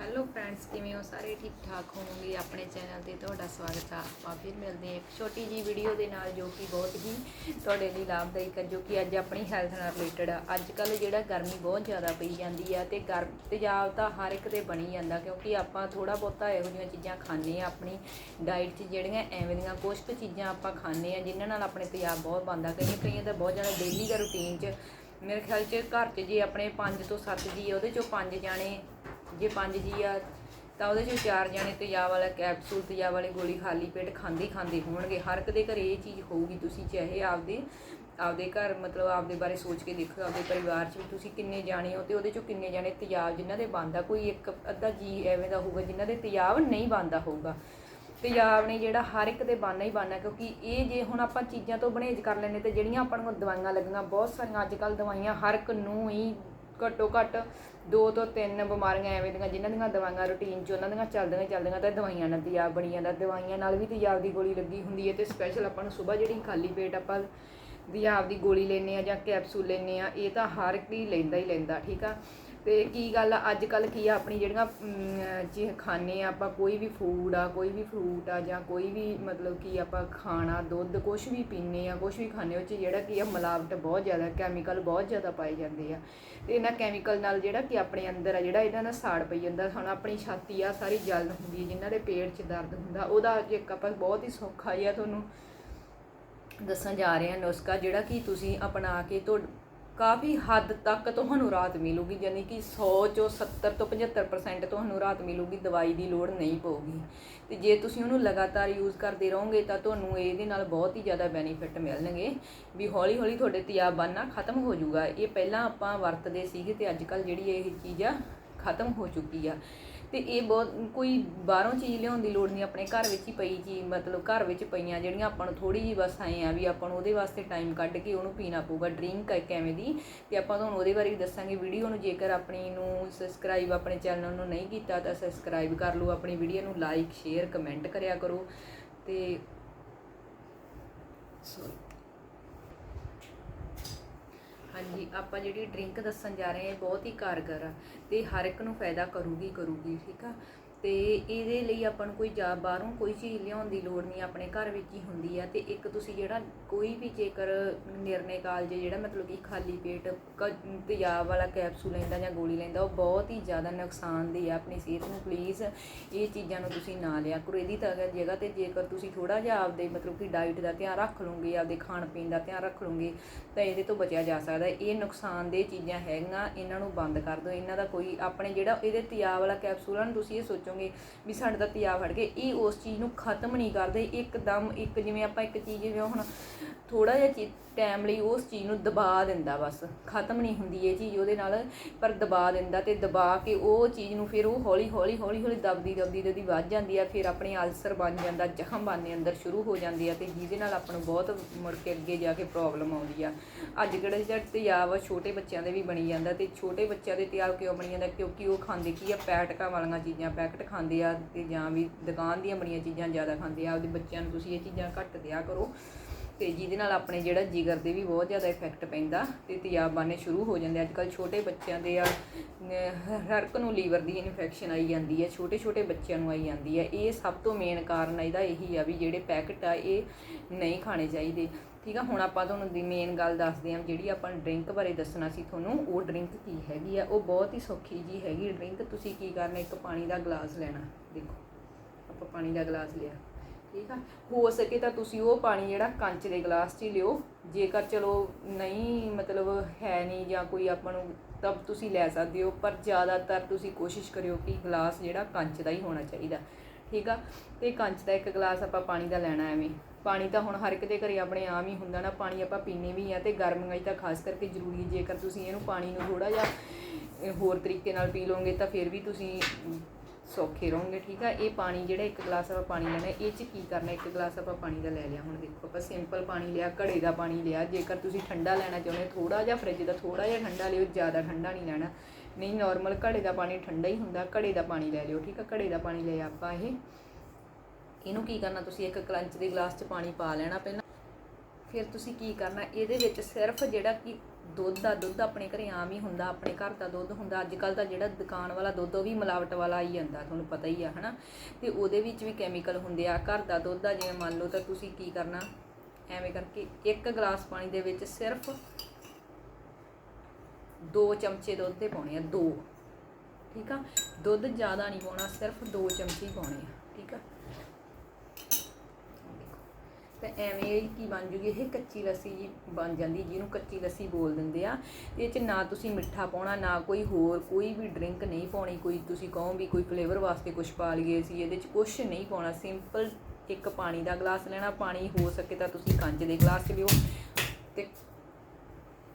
Hello friends ਕਿਵੇਂ ਹੋ? ਸਾਰੇ ਠੀਕ ਠਾਕ ਹੋਵੋਗੇ? ਆਪਣੇ ਚੈਨਲ ਤੇ ਤੁਹਾਡਾ ਸਵਾਗਤ ਆ ਆਪਾਂ। ਫਿਰ ਮਿਲਦੇ ਹਾਂ ਇੱਕ ਛੋਟੀ ਜੀ ਵੀਡੀਓ ਦੇ ਨਾਲ, ਜੋ ਕਿ ਬਹੁਤ ਹੀ ਤੁਹਾਡੇ ਲਈ ਲਾਭਦਾਇਕ ਹੈ, ਜੋ ਕਿ ਅੱਜ ਆਪਣੀ ਹੈਲਥ ਨਾਲ ਰਿਲੇਟਡ ਆ। ਅੱਜ ਕੱਲ ਜਿਹੜਾ ਗਰਮੀ ਬਹੁਤ ਜ਼ਿਆਦਾ ਪਈ ਜਾਂਦੀ ਆ ਤੇ ਗਰਮ ਤੇਜ਼ਾਬ ਤਾਂ ਹਰ ਇੱਕ ਦੇ ਬਣੀ ਜਾਂਦਾ, ਕਿਉਂਕਿ ਆਪਾਂ ਥੋੜਾ ਬਹੁਤਾ ਇਹੋ ਜਿਹੀਆਂ ਚੀਜ਼ਾਂ ਖਾਂਦੇ ਆ ਆਪਣੀ ਡਾਈਟ 'ਚ ਜਿਹੜੀਆਂ ਐਵੇਂ ਦੀਆਂ ਕੁਝ ਕੁ ਚੀਜ਼ਾਂ ਆਪਾਂ ਖਾਂਦੇ ਆ ਜਿਨ੍ਹਾਂ ਨਾਲ ਆਪਣੇ ਤੇਜ਼ਾਬ ਬਹੁਤ ਬਣਦਾ। ਕਈਆਂ ਕਈਆਂ ਤਾਂ ਬਹੁਤ ਜ਼ਿਆਦਾ ਡੇਲੀ ਦਾ ਰੂਟੀਨ 'ਚ ਮੇਰੇ ਖਿਆਲ 'ਚ ਘਰ 'ਚ ਜੇ ਆਪਣੇ 5 ਤੋਂ 7 ਜੀ ਉਹਦੇ 'ਚੋਂ 5 ਜਾਣੇ ਜੇ 5 ਜੀ ਆ, ਤਾਂ ਉਹਦੇ 'ਚੋਂ ਚਾਰ ਜਾਣੇ ਤੇਜ਼ਾਬ ਵਾਲਾ ਕੈਪਸੂਲ ਤੇਜ਼ਾਬ ਵਾਲੀ ਗੋਲੀ ਖਾਲੀ ਪੇਟ ਖਾਂਦੇ ਖਾਂਦੇ ਹੋਣਗੇ। ਹਰ ਇੱਕ ਦੇ ਘਰੇ ਇਹ ਚੀਜ਼ ਹੋਊਗੀ, ਤੁਸੀਂ ਚਾਹੇ ਆਪਦੇ ਆਪਦੇ ਘਰ ਮਤਲਬ ਆਪਦੇ ਬਾਰੇ ਸੋਚ ਕੇ ਦੇਖੋ, ਆਪਦੇ ਪਰਿਵਾਰ 'ਚ ਵੀ ਤੁਸੀਂ ਕਿੰਨੇ ਜਾਣੇ ਹੋ ਤੇ ਉਹਦੇ 'ਚੋਂ ਕਿੰਨੇ ਜਾਣੇ ਤੇਜ਼ਾਬ ਜਿਨ੍ਹਾਂ ਦੇ ਬੰਦਾ ਕੋਈ ਇੱਕ ਅੱਧਾ ਜੀ ਐਵੇਂ ਦਾ ਹੋਊਗਾ ਜਿਨ੍ਹਾਂ ਦੇ ਤੇਜ਼ਾਬ ਨਹੀਂ ਬੰਦਾ ਹੋਊਗਾ। ਤੇਜ਼ਾਬ ਨੇ ਜਿਹੜਾ ਹਰ ਇੱਕ ਦੇ ਬਾਨਾ ਹੀ ਬਾਨਾ ਕਿਉਂਕਿ ਇਹ ਜੇ ਹੁਣ ਆਪਾਂ ਚੀਜ਼ਾਂ ਤੋਂ ਬਣੇਜ ਕਰ ਲੈਨੇ ਤੇ ਜਿਹੜੀਆਂ ਆਪਾਂ ਨੂੰ ਦਵਾਈਆਂ ਲੱਗੀਆਂ, ਬਹੁਤ ਸਾਰੀਆਂ ਅੱਜ ਕੱਲ ਦਵਾਈਆਂ ਹਰ ਇੱਕ ਨੂੰ ਹੀ ਘੱਟੋ ਘੱਟ ਦੋ ਤੋਂ ਤਿੰਨ ਬਿਮਾਰੀਆਂ ਐਵੇਂ ਦੀਆਂ, ਜਿਨ੍ਹਾਂ ਦੀਆਂ ਦਵਾਈਆਂ ਰੂਟੀਨ 'ਚ, ਉਹਨਾਂ ਦੀਆਂ ਚੱਲਦੀਆਂ ਚੱਲਦੀਆਂ, ਤਾਂ ਦਵਾਈਆਂ ਨਾਲ ਤੇਜ਼ਾਬ ਬਣੀ ਜਾਂਦਾ ਦਵਾਈਆਂ ਨਾਲ ਵੀ ਤੇਜ਼ਾਬ ਦੀ ਗੋਲੀ ਲੱਗੀ ਹੁੰਦੀ ਹੈ ਤੇ ਸਪੈਸ਼ਲ ਆਪਾਂ ਨੂੰ ਸਵੇਰ ਜਿਹੜੀ ਖਾਲੀ ਪੇਟ ਆਪਾਂ ਤੇਜ਼ਾਬ ਦੀ ਗੋਲੀ ਲੈਨੇ ਆ ਜਾਂ ਕੈਪਸੂਲ ਲੈਨੇ ਆ ਇਹ ਤਾਂ ਹਰ ਇੱਕ ਹੀ ਲੈਂਦਾ ਹੀ ਲੈਂਦਾ, ਠੀਕ ਆ? ਤੇ ਕੀ ਗੱਲ ਆ ਅੱਜ ਕੱਲ ਕੀ ਆ, ਆਪਣੀ ਜਿਹੜੀਆਂ ਜੇ ਖਾਣੇ ਆ, ਆਪਾਂ ਕੋਈ ਵੀ ਫੂਡ ਆ, ਕੋਈ ਵੀ ਫਰੂਟ ਆ ਜਾਂ ਕੋਈ ਵੀ ਮਤਲਬ ਕਿ ਆਪਾਂ ਖਾਣਾ, ਦੁੱਧ ਕੁਝ ਵੀ ਪੀਨੇ ਆ ਕੁਝ ਵੀ ਖਾਣੇ ਉਹ ਚ ਜਿਹੜਾ ਕੀ ਆ ਮਿਲਾਵਟ ਬਹੁਤ ਜ਼ਿਆਦਾ ਕੈਮੀਕਲ ਬਹੁਤ ਜ਼ਿਆਦਾ ਪਾਏ ਜਾਂਦੇ ਆ। ਤੇ ਇਹਨਾਂ ਕੈਮੀਕਲ ਨਾਲ ਜਿਹੜਾ ਕਿ ਆਪਣੇ ਅੰਦਰ ਆ, ਜਿਹੜਾ ਇਹਨਾਂ ਨਾਲ ਸਾੜ ਪਈ ਜਾਂਦਾ, ਹੁਣ ਆਪਣੀ ਛਾਤੀ ਆ, ਸਾਰੀ ਜਲਨ ਹੁੰਦੀ ਹੈ ਜਿਨ੍ਹਾਂ ਦੇ ਪੇਟ 'ਚ ਦਰਦ ਹੁੰਦਾ, ਉਹਦਾ ਅੱਜ ਇੱਕ ਆਪਾਂ ਬਹੁਤ ਹੀ ਸੌਖਾ ਹੀ ਆ ਤੁਹਾਨੂੰ ਦੱਸਣ ਜਾ ਰਹੇ ਹਾਂ ਨੁਸਖਾ, ਜਿਹੜਾ ਕਿ ਤੁਸੀਂ ਅਪਣਾ ਕੇ ਤੁਹਾ ਕਾਫੀ ਹੱਦ ਤੱਕ ਤੁਹਾਨੂੰ ਰਾਹਤ ਮਿਲੂਗੀ, ਯਾਨੀ ਕਿ 100 ਚੋਂ 70 ਤੋਂ 75% ਤੁਹਾਨੂੰ ਰਾਹਤ ਮਿਲੂਗੀ, ਦਵਾਈ ਦੀ ਲੋੜ ਨਹੀਂ ਪਊਗੀ। ਤੇ ਜੇ ਤੁਸੀਂ ਉਹਨੂੰ ਲਗਾਤਾਰ ਯੂਜ਼ ਕਰਦੇ ਰਹੋਗੇ ਤਾਂ ਤੁਹਾਨੂੰ ਇਹਦੇ ਨਾਲ ਬਹੁਤ ਹੀ ਜ਼ਿਆਦਾ ਬੈਨੀਫਿਟ ਮਿਲਣਗੇ। ਵੀ ਹੌਲੀ ਹੌਲੀ ਤੁਹਾਡੇ ਤੇਜ਼ਾਬ ਬਣਨਾ ਖਤਮ ਹੋ ਜਾਊਗਾ। ਇਹ ਪਹਿਲਾਂ ਆਪਾਂ ਵਰਤਦੇ ਸੀਗੇ ਤੇ ਅੱਜ ਕੱਲ ਜਿਹੜੀ ਇਹ ਚੀਜ਼ ਆ, ਖਤਮ ਹੋ ਚੁੱਕੀ ਆ। ਤੇ ਇਹ ਬਹੁਤ, ਕੋਈ ਬਾਹਰੋਂ ਚੀਜ਼ ਲਿਆਉਣ ਦੀ ਲੋੜ ਨਹੀਂ, ਆਪਣੇ ਘਰ ਵਿੱਚ ਹੀ ਪਈ ਚੀਜ਼, ਮਤਲਬ ਘਰ ਵਿੱਚ ਪਈਆਂ ਜਿਹੜੀਆਂ ਆਪਾਂ ਨੂੰ ਥੋੜੀ ਜਿਹੀ ਬਸ ਆਏ ਆ ਵੀ ਆਪਾਂ ਨੂੰ ਉਹਦੇ ਵਾਸਤੇ ਟਾਈਮ ਕੱਢ ਕੇ ਉਹਨੂੰ ਪੀਣਾ ਪਊਗਾ ਡਰਿੰਕ ਇੱਕ ਐਵੇਂ ਦੀ। ਤੇ ਆਪਾਂ ਤੁਹਾਨੂੰ ਉਹਦੇ ਬਾਰੇ ਵੀ ਦੱਸਾਂਗੇ ਵੀਡੀਓ ਨੂੰ ਜੇਕਰ ਆਪਣੀ ਨੂੰ ਸਬਸਕ੍ਰਾਈਬ ਆਪਣੇ ਚੈਨਲ ਨੂੰ ਨਹੀਂ ਕੀਤਾ ਤਾਂ ਸਬਸਕ੍ਰਾਈਬ ਕਰ ਲਓ, ਆਪਣੀ ਵੀਡੀਓ ਨੂੰ ਲਾਈਕ ਸ਼ੇਅਰ ਕਮੈਂਟ ਕਰਿਆ ਕਰੋ। ਤੇ ਸੋਰੀ ਹਾਂਜੀ, ਆਪਾਂ ਜਿਹੜੀ ਡਰਿੰਕ ਦੱਸਣ ਜਾ ਰਹੇ ਹਾਂ ਬਹੁਤ ਹੀ ਕਾਰਗਰ ਆ ਤੇ ਹਰ ਇੱਕ ਨੂੰ ਫਾਇਦਾ ਕਰੂਗੀ ਕਰੂਗੀ, ਠੀਕ ਆ? ਤੇ ਇਹਦੇ ਲਈ ਆਪਾਂ ਨੂੰ ਕੋਈ ਜਾ ਬਾਹਰੋਂ ਕੋਈ ਚੀਜ਼ ਲਿਆਉਣ ਦੀ ਲੋੜ ਨਹੀਂ, ਆਪਣੇ ਘਰ ਵਿੱਚ ਹੀ ਹੁੰਦੀ ਆ। ਤੇ ਇੱਕ ਤੁਸੀਂ ਜਿਹੜਾ ਕੋਈ ਵੀ ਜੇਕਰ ਨਿਰਣੇ ਕਾਲਜ ਜਿਹੜਾ ਮਤਲਬ ਕਿ ਖਾਲੀ ਪੇਟ ਕ- ਤੇਜ਼ਾਬ ਵਾਲਾ ਕੈਪਸੂਲ ਲੈਂਦਾ ਜਾਂ ਗੋਲੀ ਲੈਂਦਾ, ਉਹ ਬਹੁਤ ਹੀ ਜ਼ਿਆਦਾ ਨੁਕਸਾਨਦੇਹ ਆ ਆਪਣੀ ਸਿਹਤ ਨੂੰ। ਪਲੀਜ਼ ਇਹ ਚੀਜ਼ਾਂ ਨੂੰ ਤੁਸੀਂ ਨਾ ਲਿਆ ਕਰੋ। ਇਹਦੀ ਤਾਂ ਜਗ੍ਹਾ ਤੇ ਜੇਕਰ ਤੁਸੀਂ ਥੋੜਾ ਜਿਹਾ ਆਪਦੇ ਮਤਲਬ ਕਿ ਡਾਈਟ ਦਾ ਧਿਆਨ ਰੱਖ ਲਓਗੇ, ਆਪਦੇ ਖਾਣ ਪੀਣ ਦਾ ਧਿਆਨ ਰੱਖ ਲਓਗੇ, ਤਾਂ ਇਹਦੇ ਤੋਂ ਬਚਿਆ ਜਾ ਸਕਦਾ। ਇਹ ਨੁਕਸਾਨਦੇਹ ਚੀਜ਼ਾਂ ਹੈਗੀਆਂ, ਇਹਨਾਂ ਨੂੰ ਬੰਦ ਕਰ ਦਿਓ। ਇਹਨਾਂ ਦਾ ਕੋਈ ਆਪਣੇ ਜਿਹੜਾ ਇਹਦੇ ਤੇਜ਼ਾਬ ਵਾਲਾ ਕੈਪਸੂਲ ਆ ਤੁਸੀਂ ਇਹ ਸੋਚੋ ਸੋਚੋਗੇ ਵੀ ਸਾਡੇ ਦਾ ਤੇਜ਼ਾਬ ਹਟ ਗਿਆ ਇਹ ਉਸ ਚੀਜ਼ ਨੂੰ ਖਤਮ ਨਹੀਂ ਕਰਦੇ। ਇੱਕਦਮ ਇੱਕ ਜਿਵੇਂ ਆਪਾਂ ਇੱਕ ਚੀਜ਼ ਜਿਵੇਂ ਹੁਣ ਥੋੜਾ ਜਿਹਾ ਚੀ ਟਾਈਮ ਲਈ ਉਸ ਚੀਜ਼ ਨੂੰ ਦਬਾ ਦਿੰਦਾ ਬਸ। ਖਤਮ ਨਹੀਂ ਹੁੰਦੀ ਇਹ ਚੀਜ਼ ਉਹਦੇ ਨਾਲ, ਪਰ ਦਬਾ ਦਿੰਦਾ ਤੇ ਦਬਾ ਕੇ ਉਹ ਚੀਜ਼ ਨੂੰ ਫਿਰ ਉਹ ਹੌਲੀ ਹੌਲੀ ਹੌਲੀ ਹੌਲੀ ਦਬਦੀ ਦਬਦੀ ਦਬਦੀ ਵੱਧ ਜਾਂਦੀ ਆ, ਫਿਰ ਆਪਣੇ ਅਲਸਰ ਬਣ ਜਾਂਦਾ, ਜ਼ਖਮ ਬਣਨੇ ਅੰਦਰ ਸ਼ੁਰੂ ਹੋ ਜਾਂਦੇ ਆ ਤੇ ਜਿਹਦੇ ਨਾਲ ਆਪਾਂ ਨੂੰ ਬਹੁਤ ਮੁੜ ਕੇ ਅੱਗੇ ਜਾ ਕੇ ਪ੍ਰੋਬਲਮ ਆਉਂਦੀ ਆ। ਅੱਜ ਕਿਹੜਾ ਜਿਹੜਾ ਤੇਜ਼ਾਬ ਛੋਟੇ ਬੱਚਿਆਂ ਦੇ ਵੀ ਬਣੀ ਜਾਂਦਾ ਤੇ ਛੋਟੇ ਬੱਚਿਆਂ ਦੇ ਤੇਜ਼ਾਬ ਕਿਉਂ ਬਣੀ ਜਾਂਦਾ? ਕਿਉਂਕਿ ਉਹ ਖਾਂਦੇ ਕੀ ਆ? ਪੈਟਕਾਂ ਵਾਲੀਆਂ ਚੀਜ਼ਾਂ, ਪੈਕਟ ਖਾਂਦੇ ਆ ਤੇ ਜਾਂ ਵੀ ਦੁਕਾਨ ਦੀਆਂ ਬਣੀਆਂ ਚੀਜ਼ਾਂ ਜ਼ਿਆਦਾ ਖਾਂਦੇ ਆ। ਆਪਦੇ ਬੱਚਿਆਂ ਨੂੰ ਤੁਸੀਂ ਇਹ ਚੀਜ਼ਾਂ ਘੱਟ ਦਿਆ ਕਰੋ। ਤੇ ਜਿਹਦੇ ਨਾਲ ਆਪਣੇ ਜਿਹੜਾ ਜਿਗਰ ਦੇ ਵੀ ਬਹੁਤ ਜ਼ਿਆਦਾ ਇਫੈਕਟ ਪੈਂਦਾ ਤੇ ਤੇਜ਼ਾਬ ਬਣਨੇ ਸ਼ੁਰੂ ਹੋ ਜਾਂਦੇ ਅੱਜ ਕੱਲ ਛੋਟੇ ਬੱਚਿਆਂ ਦੇ ਆ ਹਰਕ ਨੂੰ ਲੀਵਰ ਦੀ ਇਨਫੈਕਸ਼ਨ ਆਈ ਜਾਂਦੀ ਹੈ ਛੋਟੇ ਛੋਟੇ ਬੱਚਿਆਂ ਨੂੰ ਆਈ ਜਾਂਦੀ ਹੈ ਇਹ ਸਭ ਤੋਂ ਮੇਨ ਕਾਰਨ ਇਹਦਾ ਇਹੀ ਆ ਵੀ ਜਿਹੜੇ ਪੈਕਟ ਆ, ਇਹ ਨਹੀਂ ਖਾਣੇ ਚਾਹੀਦੇ। ਠੀਕ ਆ, ਹੁਣ ਆਪਾਂ ਤੁਹਾਨੂੰ ਦੀ ਮੇਨ ਗੱਲ ਦੱਸਦੇ ਹਾਂ ਜਿਹੜੀ ਆਪਾਂ ਡਰਿੰਕ ਬਾਰੇ ਦੱਸਣਾ ਸੀ ਤੁਹਾਨੂੰ, ਉਹ ਡਰਿੰਕ ਕੀ ਹੈਗੀ ਆ? ਉਹ ਬਹੁਤ ਹੀ ਸੌਖੀ ਜੀ ਹੈਗੀ ਡਰਿੰਕ ਤੁਸੀਂ ਕੀ ਕਰਨਾ, ਇੱਕ ਪਾਣੀ ਦਾ ਗਲਾਸ ਲੈਣਾ। ਦੇਖੋ, ਆਪਾਂ ਪਾਣੀ ਦਾ ਗਲਾਸ ਲਿਆ। ਠੀਕ ਆ? ਹੋ ਸਕੇ ਤਾਂ ਤੁਸੀਂ ਉਹ ਪਾਣੀ ਜਿਹੜਾ ਕੰਚ ਦੇ ਗਲਾਸ 'ਚ ਹੀ ਲਿਓ। ਜੇਕਰ ਚਲੋ ਨਹੀਂ, ਮਤਲਬ ਹੈ ਨਹੀਂ ਜਾਂ ਕੋਈ ਆਪਾਂ ਨੂੰ ਤਬ ਤੁਸੀਂ ਲੈ ਸਕਦੇ ਹੋ। ਪਰ ਜ਼ਿਆਦਾਤਰ ਤੁਸੀਂ ਕੋਸ਼ਿਸ਼ ਕਰਿਓ ਕਿ ਗਲਾਸ ਜਿਹੜਾ ਕੰਚ ਦਾ ਹੀ ਹੋਣਾ ਚਾਹੀਦਾ। ਠੀਕ ਆ? ਤੇ ਕੰਚ ਦਾ ਇੱਕ ਗਲਾਸ ਆਪਾਂ ਪਾਣੀ ਦਾ ਲੈਣਾ ਐਵੇਂ। ਪਾਣੀ ਤਾਂ ਹੁਣ ਹਰ ਇੱਕ ਦੇ ਘਰੇ ਆਪਣੇ ਆਮ ਹੀ ਹੁੰਦਾ ਨਾ। ਪਾਣੀ ਆਪਾਂ ਪੀਨੇ ਵੀ ਆ ਤੇ ਗਰਮੀਆਂ 'ਚ ਤਾਂ ਖਾਸ ਕਰਕੇ ਜ਼ਰੂਰੀ ਜੇਕਰ ਤੁਸੀਂ ਇਹਨੂੰ ਪਾਣੀ ਨੂੰ ਥੋੜਾ ਜਿਹਾ ਹੋਰ ਤਰੀਕੇ ਨਾਲ ਪੀ ਲਓਗੇ ਤਾਂ ਫਿਰ ਵੀ ਤੁਸੀਂ ਸੌਖੇ ਰਹੋਗੇ, ਠੀਕ ਆ? ਇਹ ਪਾਣੀ ਜਿਹੜਾ ਇੱਕ ਗਲਾਸ ਆਪਾਂ ਪਾਣੀ ਲੈਣਾ, ਇਹ ਚ ਕੀ ਕਰਨਾ? ਇੱਕ ਗਲਾਸ ਆਪਾਂ ਪਾਣੀ ਦਾ ਲੈ ਲਿਆ, ਹੁਣ ਦੇਖੋ, ਆਪਾਂ ਸਿੰਪਲ ਪਾਣੀ ਲਿਆ, ਘੜੇ ਦਾ ਪਾਣੀ ਲਿਆ, ਜੇਕਰ ਤੁਸੀਂ ਠੰਡਾ ਲੈਣਾ ਚਾਹੁੰਦੇ ਹੋ ਥੋੜਾ ਜਿਹਾ ਫ੍ਰਿਜ ਦਾ ਥੋੜਾ ਜਿਹਾ ਠੰਡਾ ਲਿਓ, ਜ਼ਿਆਦਾ ਠੰਡਾ ਨਹੀਂ ਲੈਣਾ। ਨਹੀਂ ਨਾਰਮਲ ਘੜੇ ਦਾ ਪਾਣੀ ਠੰਡਾ ਹੀ ਹੁੰਦਾ, ਘੜੇ ਦਾ ਪਾਣੀ ਲੈ ਲਿਓ, ਠੀਕ ਆ? ਘੜੇ ਦਾ ਪਾਣੀ ਲਿਆ ਆਪਾਂ ਇਹ। ਇਹਨੂੰ ਕੀ ਕਰਨਾ ਤੁਸੀਂ? ਇੱਕ ਕਲੰਚ ਦੇ ਗਲਾਸ 'ਚ ਪਾਣੀ ਪਾ ਲੈਣਾ ਪਹਿਲਾਂ। ਫਿਰ ਤੁਸੀਂ ਕੀ ਕਰਨਾ? ਇਹਦੇ ਵਿੱਚ ਸਿਰਫ ਜਿਹੜਾ ਕਿ ਦੁੱਧ ਦਾ ਦੁੱਧ ਆਪਣੇ ਘਰੇ ਆਮ ਹੀ ਹੁੰਦਾ, ਆਪਣੇ ਘਰ ਦਾ ਦੁੱਧ ਹੁੰਦਾ। ਅੱਜ ਕੱਲ ਤਾਂ ਜਿਹੜਾ ਦੁਕਾਨ ਵਾਲਾ ਦੁੱਧ, ਉਹ ਵੀ ਮਿਲਾਵਟ ਵਾਲਾ ਆਈ ਜਾਂਦਾ, ਤੁਹਾਨੂੰ ਪਤਾ ਹੀ ਆ, ਹਨਾ? ਤੇ ਉਹਦੇ ਵਿੱਚ ਵੀ ਕੈਮੀਕਲ ਹੁੰਦੇ ਆ। ਘਰ ਦਾ ਦੁੱਧ ਆ, ਜਿਵੇਂ ਮੰਨ ਲਓ ਤਾਂ ਤੁਸੀਂ ਕੀ ਕਰਨਾ? ਐਵੇਂ ਕਰਕੇ ਇੱਕ ਗਲਾਸ ਪਾਣੀ ਦੇ ਵਿੱਚ ਸਿਰਫ ਦੋ ਚਮਚੇ ਦੁੱਧ ਦੇ ਪਾਉਣੇ ਆ, ਦੋ। ਠੀਕ ਆ? ਦੁੱਧ ਜ਼ਿਆਦਾ ਨਹੀਂ ਪਾਉਣਾ, ਸਿਰਫ ਦੋ ਚਮਚੇ ਹੀ ਪਾਉਣੇ ਆ, ਠੀਕ ਆ? ਤਾਂ ਐਵੇਂ ਇਹ ਕੀ ਬਣ ਜੂਗੀ, ਇਹ ਕੱਚੀ ਲੱਸੀ ਜੀ ਬਣ ਜਾਂਦੀ, ਜਿਹਨੂੰ ਕੱਚੀ ਲੱਸੀ ਬੋਲ ਦਿੰਦੇ ਆ। ਇਹ ਚ ਨਾ ਤੁਸੀਂ ਮਿੱਠਾ ਪਾਉਣਾ, ਨਾ ਕੋਈ ਹੋਰ ਕੋਈ ਵੀ ਡਰਿੰਕ ਨਹੀਂ ਪਾਉਣੀ, ਕੋਈ ਤੁਸੀਂ ਕਹੋ ਵੀ ਕੋਈ ਫਲੇਵਰ ਵਾਸਤੇ ਕੁਝ ਪਾ ਲਈਏ ਸੀ ਇਹਦੇ ਚ ਕੁਝ ਨਹੀਂ ਪਾਉਣਾ। ਸਿੰਪਲ ਇੱਕ ਪਾਣੀ ਦਾ ਗਲਾਸ ਲੈਣਾ, ਪਾਣੀ ਹੋ ਸਕੇ ਤਾਂ ਤੁਸੀਂ ਕੰਚ ਦੇ ਗਲਾਸ ਲਿਓ ਤੇ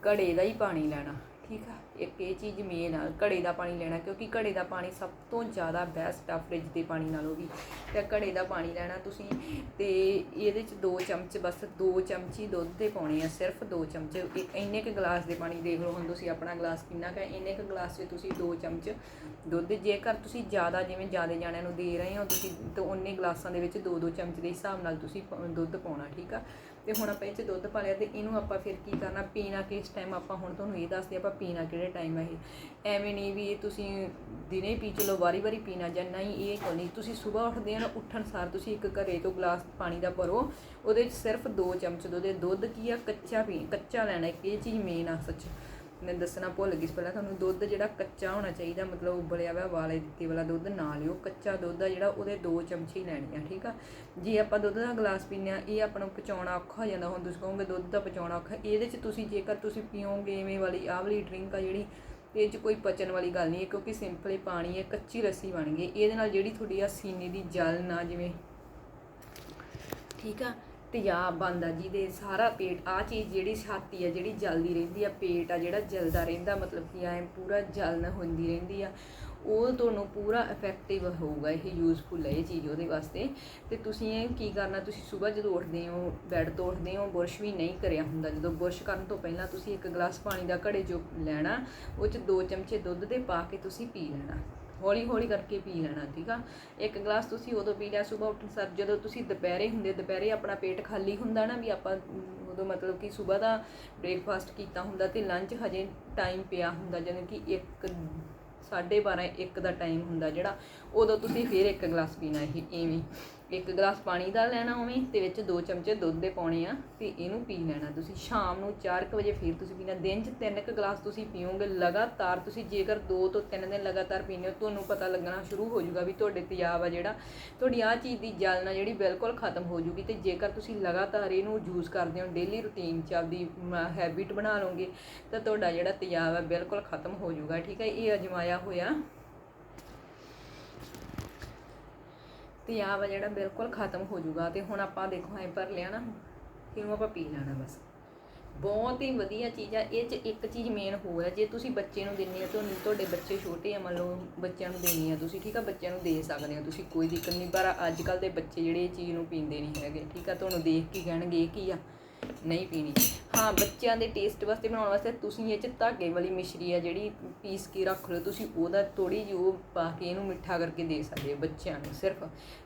ਘੜੇ ਦਾ ਹੀ ਪਾਣੀ ਲੈਣਾ। ਠੀਕ ਆ? ਇੱਕ ਇਹ ਚੀਜ਼ ਮੇਨ ਆ, ਘੜੇ ਦਾ ਪਾਣੀ ਲੈਣਾ, ਕਿਉਂਕਿ ਘੜੇ ਦਾ ਪਾਣੀ ਸਭ ਤੋਂ ਜ਼ਿਆਦਾ ਬੈਸਟ ਆ ਫ੍ਰਿਜ ਦੇ ਪਾਣੀ ਨਾਲੋਂ ਵੀ। ਤੇ ਘੜੇ ਦਾ ਪਾਣੀ ਲੈਣਾ ਤੁਸੀਂ, ਤੇ ਇਹਦੇ ਚ ਦੋ ਚਮਚ, ਬਸ ਦੋ ਚਮਚੀ ਦੁੱਧ ਦੇ ਪਾਉਣੇ ਆ, ਸਿਰਫ ਦੋ ਚਮਚ। ਇੰਨੇ ਕ ਗਲਾਸ ਦੇ ਪਾਣੀ ਦੇਖ ਲਓ, ਹੁਣ ਤੁਸੀਂ ਆਪਣਾ ਗਲਾਸ ਕਿੰਨਾ ਕੁ ਇੰਨੇ ਕ ਗਲਾਸ 'ਚ ਤੁਸੀਂ ਦੋ ਚਮਚ ਦੁੱਧ, ਜੇਕਰ ਤੁਸੀਂ ਜ਼ਿਆਦਾ, ਜਿਵੇਂ ਜ਼ਿਆਦਾ ਜਾਣਿਆਂ ਨੂੰ ਦੇ ਰਹੇ ਹੋ, ਤੁਸੀਂ ਤਾਂ ਉਨੇ ਗਲਾਸਾਂ ਦੇ ਵਿੱਚ ਦੋ ਦੋ ਚਮਚ ਦੇ ਹਿਸਾਬ ਨਾਲ ਤੁਸੀਂ ਪ- ਦੁੱਧ ਪਾਉਣਾ, ਠੀਕ ਆ? ਤੇ ਹੁਣ ਆਪਾਂ ਇਹ 'ਚ ਦੁੱਧ ਪਾ ਲਿਆ ਤੇ ਇਹਨੂੰ ਆਪਾਂ ਫਿਰ ਕੀ ਕਰਨਾ, ਪੀਣਾ ਕਿਸ ਟਾਈਮ ਆਪਾਂ ਹੁਣ ਤੁਹਾਨੂੰ ਇਹ ਦੱਸਦੇ ਆਪਾਂ ਪੀਣਾ ਕਿਹੜੇ ਟਾਈਮ ਹੈ ਇਹ। ਐਵੇਂ ਨਹੀਂ ਵੀ ਤੁਸੀਂ ਦਿਨੇ ਪੀ ਚਲੋ ਵਾਰੀ-ਵਾਰੀ ਪੀਣਾ ਜਾਂ ਨਹੀਂ, ਇਹ ਕੋਈ ਨਹੀਂ। ਤੁਸੀਂ ਸਵੇਰ ਉੱਠਦੇ ਆ ਨਾ, ਉੱਠਣ ਸਾਰ ਤੁਸੀਂ ਇੱਕ ਘਰੇ ਤੋਂ ਗਲਾਸ ਪਾਣੀ ਦਾ ਭਰੋ, ਉਹਦੇ 'ਚ ਸਿਰਫ ਦੋ ਚਮਚ ਦੁੱਧ। ਦੇ ਦੁੱਧ ਕੀ ਆ? ਕੱਚਾ ਪੀ, ਕੱਚਾ ਲੈਣਾ ਇਹ ਚੀਜ਼ ਮੇਨ ਆ ਸੱਚ। ਮੈਂ ਦੱਸਣਾ ਭੁੱਲ ਗਈ ਸੀ। ਪਹਿਲਾਂ ਤੁਹਾਨੂੰ ਦੁੱਧ ਜਿਹੜਾ ਕੱਚਾ ਹੋਣਾ ਚਾਹੀਦਾ, ਮਤਲਬ ਉਬਲਿਆ ਹੋਇਆ ਵਾਲੇ ਦਿੱਤੀ ਵਾਲਾ ਦੁੱਧ ਨਾ ਲਿਓ। ਕੱਚਾ ਦੁੱਧ ਆ ਜਿਹੜਾ ਉਹਦੇ ਦੋ ਚਮਚੇ ਹੀ ਲੈਣੇ ਆ, ਠੀਕ ਆ? ਜੇ ਆਪਾਂ ਦੁੱਧ ਦਾ ਗਲਾਸ ਪੀਂਦੇ ਆ, ਇਹ ਆਪਾਂ ਨੂੰ ਪਚਾਉਣਾ ਔਖਾ ਹੋ ਜਾਂਦਾ। ਹੁਣ ਤੁਸੀਂ ਕਹੋਗੇ ਦੁੱਧ ਦਾ ਪਚਾਉਣਾ ਔਖਾ, ਇਹਦੇ 'ਚ ਤੁਸੀਂ ਜੇਕਰ ਤੁਸੀਂ ਪੀਓਗੇ ਐਵੇਂ ਵਾਲੀ ਆਹ ਵਾਲੀ ਡਰਿੰਕ ਆ ਜਿਹੜੀ, ਇਹ 'ਚ ਕੋਈ ਪਚਣ ਵਾਲੀ ਗੱਲ ਨਹੀਂ ਹੈ, ਕਿਉਂਕਿ ਸਿੰਪਲੀ ਪਾਣੀ ਹੈ, ਕੱਚੀ ਲੱਸੀ ਬਣ ਗਈ। ਇਹਦੇ ਨਾਲ ਜਿਹੜੀ ਤੁਹਾਡੀ ਆ ਸੀਨੇ ਦੀ ਜਲ ਨਾ ਜਿਵੇਂ, ਠੀਕ ਆ? ਤੇਜ਼ਾਬ ਬੰਦਾ ਜਿਹਦੇ ਸਾਰਾ ਪੇਟ ਆ ਚੀਜ਼ ਜਿਹੜੀ ਛਾਤੀ ਆ, ਜਿਹੜੀ ਜਲਦੀ ਰਹਿੰਦੀ ਆ, ਪੇਟ ਆ ਜਿਹੜਾ ਜਲਦਾ ਰਹਿੰਦਾ, ਮਤਲਬ ਕਿ ਐ ਪੂਰਾ ਜਲਨ ਹੁੰਦੀ ਰਹਿੰਦੀ ਆ, ਉਹ ਤੁਹਾਨੂੰ ਪੂਰਾ ਇਫੈਕਟਿਵ ਹੋਊਗਾ, ਇਹ ਯੂਜ਼ਫੁਲ ਹੈ ਇਹ ਚੀਜ਼ ਉਹਦੇ ਵਾਸਤੇ। ਤੇ ਤੁਸੀਂ ਇਹ ਕੀ ਕਰਨਾ, ਤੁਸੀਂ ਸਵੇਰ ਜਦੋਂ ਉੱਠਦੇ ਹੋ ਬੈੱਡ ਤੋਂ ਉੱਠਦੇ ਹੋ, ਬੁਰਸ਼ ਵੀ ਨਹੀਂ ਕਰਿਆ ਹੁੰਦਾ, ਜਦੋਂ ਬੁਰਸ਼ ਕਰਨ ਤੋਂ ਪਹਿਲਾਂ ਤੁਸੀਂ ਇੱਕ ਗਲਾਸ ਪਾਣੀ ਦਾ ਘੜੇ ਜੋ ਲੈਣਾ, ਉਹ ਚ ਦੋ ਚਮਚੇ ਦੁੱਧ ਦੇ ਪਾ ਕੇ ਤੁਸੀਂ ਪੀ ਲੈਣਾ। ਹੌਲੀ ਹੌਲੀ ਕਰਕੇ ਪੀ ਲੈਣਾ, ਠੀਕ ਆ? ਇੱਕ ਗਲਾਸ ਤੁਸੀਂ ਉਦੋਂ ਪੀ ਲਿਆ ਸਵੇਰ ਉੱਠਣ ਸਰ, ਜਦੋਂ ਤੁਸੀਂ ਦੁਪਹਿਰੇ ਹੁੰਦੇ, ਦੁਪਹਿਰੇ ਆਪਣਾ ਪੇਟ ਖਾਲੀ ਹੁੰਦਾ ਨਾ ਵੀ ਆਪਾਂ ਉਦੋਂ ਮਤਲਬ ਕਿ ਸਵੇਰ ਦਾ ਬ੍ਰੇਕਫਾਸਟ ਕੀਤਾ ਹੁੰਦਾ ਤੇ ਲੰਚ ਹਜੇ ਟਾਈਮ ਪਿਆ ਹੁੰਦਾ ਜਿਵੇਂ ਕਿ 1 12:30 1 ਦਾ ਟਾਈਮ ਹੁੰਦਾ ਜਿਹੜਾ, ਉਦੋਂ ਤੁਸੀਂ ਫਿਰ ਇੱਕ ਗਲਾਸ ਪੀਣਾ ਇਹ ਐਵੇਂ ਇੱਕ ਗਲਾਸ ਪਾਣੀ ਦਾ ਲੈਣਾ ਉਵੇਂ ਤੇ ਵਿੱਚ ਦੋ ਚਮਚੇ ਦੁੱਧ ਦੇ ਪਾਉਣੇ ਆ ਤੇ ਇਹਨੂੰ ਪੀ ਲੈਣਾ। ਤੁਸੀਂ ਸ਼ਾਮ ਨੂੰ 4:00 ਵਜੇ ਫਿਰ ਤੁਸੀਂ ਪੀਣਾ। ਦਿਨ 'ਚ ਤਿੰਨ ਕੁ ਗਲਾਸ ਤੁਸੀਂ ਪੀਓਗੇ ਲਗਾਤਾਰ। ਤੁਸੀਂ ਜੇਕਰ 2 ਤੋਂ 3 ਦਿਨ ਲਗਾਤਾਰ ਪੀਂਦੇ ਹੋ, ਤੁਹਾਨੂੰ ਪਤਾ ਲੱਗਣਾ ਸ਼ੁਰੂ ਹੋ ਜਾਊਗਾ ਵੀ ਤੁਹਾਡੇ ਤੇਜ਼ਾਬ ਆ ਜਿਹੜਾ, ਤੁਹਾਡੀ ਆ ਚੀਜ਼ ਦੀ ਜਲਨ ਜਿਹੜੀ ਬਿਲਕੁਲ ਖਤਮ ਹੋ ਜਾਊਗੀ ਤੇ ਜੇਕਰ ਤੁਸੀਂ ਲਗਾਤਾਰ ਇਹਨੂੰ ਯੂਜ਼ ਕਰਦੇ ਹੋ ਡੇਲੀ ਰੁਟੀਨ 'ਚ ਆਪਦੀ ਹੈਬਿਟ ਬਣਾ ਲਓਗੇ, ਤਾਂ ਤੁਹਾਡਾ ਜਿਹੜਾ ਤੇਜ਼ਾਬ ਆ ਬਿਲਕੁਲ ਖਤਮ ਹੋ ਜਾਊਗਾ। ਠੀਕ ਹੈ, ਇਹ ਅਜਮਾਇਆ ਹੋਇਆ ਤੇਜ਼ਾਬ ਆ ਜਿਹੜਾ ਬਿਲਕੁਲ ਖਤਮ ਹੋ ਜਾਊਗਾ ਤੇ ਹੁਣ ਆਪਾਂ ਦੇਖੋ ਐ ਭਰ ਲਿਆ ਨਾ, ਇਹਨੂੰ ਆਪਾਂ ਪੀ ਲੈਣਾ ਬਸ। ਬਹੁਤ ਹੀ ਵਧੀਆ ਚੀਜ਼ ਆ, ਇਹ ਚ ਇੱਕ ਚੀਜ਼ ਮੇਨ ਹੋਰ ਹੈ ਜੇ ਤੁਸੀਂ ਬੱਚੇ ਨੂੰ ਦਿੰਦੇ ਆ ਤੁਹਾਨੂੰ ਤੁਹਾਡੇ ਬੱਚੇ ਛੋਟੇ ਆ, ਮੰਨ ਲਓ ਬੱਚਿਆਂ ਨੂੰ ਦੇਣੀ ਆ ਤੁਸੀਂ, ਠੀਕ ਆ? ਬੱਚਿਆਂ ਨੂੰ ਦੇ ਸਕਦੇ ਹੋ ਤੁਸੀਂ, ਕੋਈ ਦਿੱਕਤ ਨਹੀਂ, ਪਰ ਅੱਜ ਕੱਲ ਦੇ ਬੱਚੇ ਜਿਹੜੇ ਇਹ ਚੀਜ਼ ਨੂੰ ਪੀਂਦੇ ਨਹੀਂ ਹੈਗੇ, ਠੀਕ ਆ? ਤੁਹਾਨੂੰ ਦੇਖ ਕੇ ਕਹਿਣਗੇ ਇਹ ਕੀ ਆ? ਨਹੀਂ ਪੀਣੀ। ਹਾਂ, ਬੱਚਿਆਂ ਦੇ ਟੇਸਟ ਵਾਸਤੇ ਬਣਾਉਣ ਵਾਸਤੇ ਤੁਸੀਂ ਇਹ ਚ ਧਾਗੇ ਵਾਲੀ ਮਿਸ਼ਰੀ ਆ ਜਿਹੜੀ ਪੀਸ ਕੇ ਰੱਖ ਲਓ, ਤੁਸੀਂ ਉਹਦਾ ਥੋੜੀ ਜਿਹੀ ਉਹ ਪਾ ਕੇ ਇਹਨੂੰ ਮਿੱਠਾ ਕਰਕੇ ਦੇ ਸਕਦੇ ਹੋ ਬੱਚਿਆਂ ਨੂੰ ਸਿਰਫ।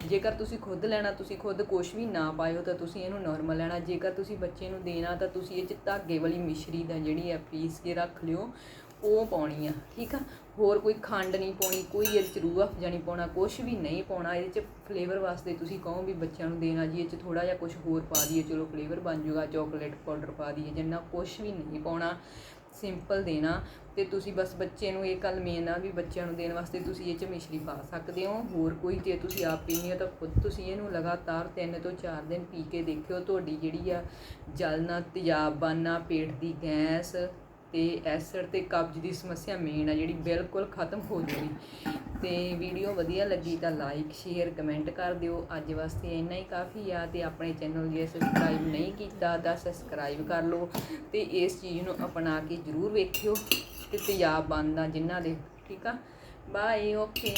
ਜੇਕਰ ਤੁਸੀਂ ਖੁਦ ਲੈਣਾ, ਤੁਸੀਂ ਖੁਦ ਕੁਛ ਵੀ ਨਾ ਪਾਇਓ ਤਾਂ ਤੁਸੀਂ ਇਹਨੂੰ ਨਾਰਮਲ ਲੈਣਾ। ਜੇਕਰ ਤੁਸੀਂ ਬੱਚੇ ਨੂੰ ਦੇਣਾ ਤਾਂ ਤੁਸੀਂ ਇਹ ਚ ਧਾਗੇ ਵਾਲੀ ਮਿਸ਼ਰੀ ਦਾ ਜਿਹੜੀ ਆ ਪੀਸ ਕੇ ਰੱਖ ਲਿਓ। ਉਹ ਪਾਉਣੀ ਆ, ਠੀਕ ਆ? ਹੋਰ ਕੋਈ ਖੰਡ ਨਹੀਂ ਪਾਉਣੀ, ਕੋਈ ਇਹਦੇ 'ਚ ਰੂਹ ਅਫਜ਼ਾ ਨਹੀਂ ਪਾਉਣਾ ਕੁਝ ਵੀ ਨਹੀਂ ਪਾਉਣਾ, ਇਹਦੇ ਚ ਫਲੇਵਰ ਵਾਸਤੇ ਤੁਸੀਂ ਕਹੋ ਵੀ ਬੱਚਿਆਂ ਨੂੰ ਦੇਣਾ ਜੀ, ਇਹ ਚ ਥੋੜਾ ਜਿਹਾ ਕੁਝ ਹੋਰ ਪਾ ਦਈਏ, ਚਲੋ ਫਲੇਵਰ ਬਣ ਜਾਊਗਾ ਚਾਕਲੇਟ ਪਾਊਡਰ ਪਾ ਦਈਏ, ਜਿੰਨਾ ਕੁਝ ਵੀ ਨਹੀਂ ਪਾਉਣਾ ਸਿੰਪਲ ਦੇਣਾ, ਤੇ ਤੁਸੀਂ ਬਸ ਬੱਚੇ ਨੂੰ ਇਹ ਗੱਲ ਮੇਨ ਆ ਵੀ ਬੱਚਿਆਂ ਨੂੰ ਦੇਣ ਵਾਸਤੇ ਤੁਸੀਂ ਇਹ ਚ ਮਿਸ਼ਰੀ ਪਾ ਸਕਦੇ ਹੋ, ਹੋਰ ਕੋਈ ਜੇ ਤੁਸੀਂ ਆਪ ਪੀਣੀ ਹੋ ਤਾਂ ਖੁਦ ਤੁਸੀਂ ਇਹਨੂੰ ਲਗਾਤਾਰ 3 ਤੋਂ 4 ਦਿਨ ਪੀ ਕੇ ਦੇਖਿਓ, ਤੁਹਾਡੀ ਜਿਹੜੀ ਆ ਜਲਨਾ ਤੇਜ਼ਾਬ ਬਣਨਾ, ਪੇਟ ਦੀ ਗੈਸ ਤੇ ਐਸਿਡ ਤੇ ਕਬਜ਼ ਦੀ ਸਮੱਸਿਆ ਮੇਨ ਆ, ਜਿਹੜੀ ਬਿਲਕੁਲ ਖਤਮ ਹੋ ਜੂਗੀ। ਤੇ ਵੀਡੀਓ ਵਧੀਆ ਲੱਗੀ ਤਾਂ ਲਾਈਕ ਸ਼ੇਅਰ ਕਮੈਂਟ ਕਰ ਦਿਓ। ਅੱਜ ਵਾਸਤੇ ਇੰਨਾ ਹੀ ਕਾਫੀ ਆ ਤੇ ਆਪਣੇ ਚੈਨਲ ਜੇ ਸਬਸਕ੍ਰਾਈਬ ਨਹੀਂ ਕੀਤਾ ਤਾਂ ਸਬਸਕ੍ਰਾਈਬ ਕਰ ਲਓ ਤੇ ਇਸ ਚੀਜ਼ ਨੂੰ ਅਪਣਾ ਕੇ ਜ਼ਰੂਰ ਵੇਖਿਓ ਤੇ ਤੇਜ਼ਾਬ ਬਣਦਾ ਜਿਨ੍ਹਾਂ ਦੇ, ਠੀਕ ਆ? Bye okay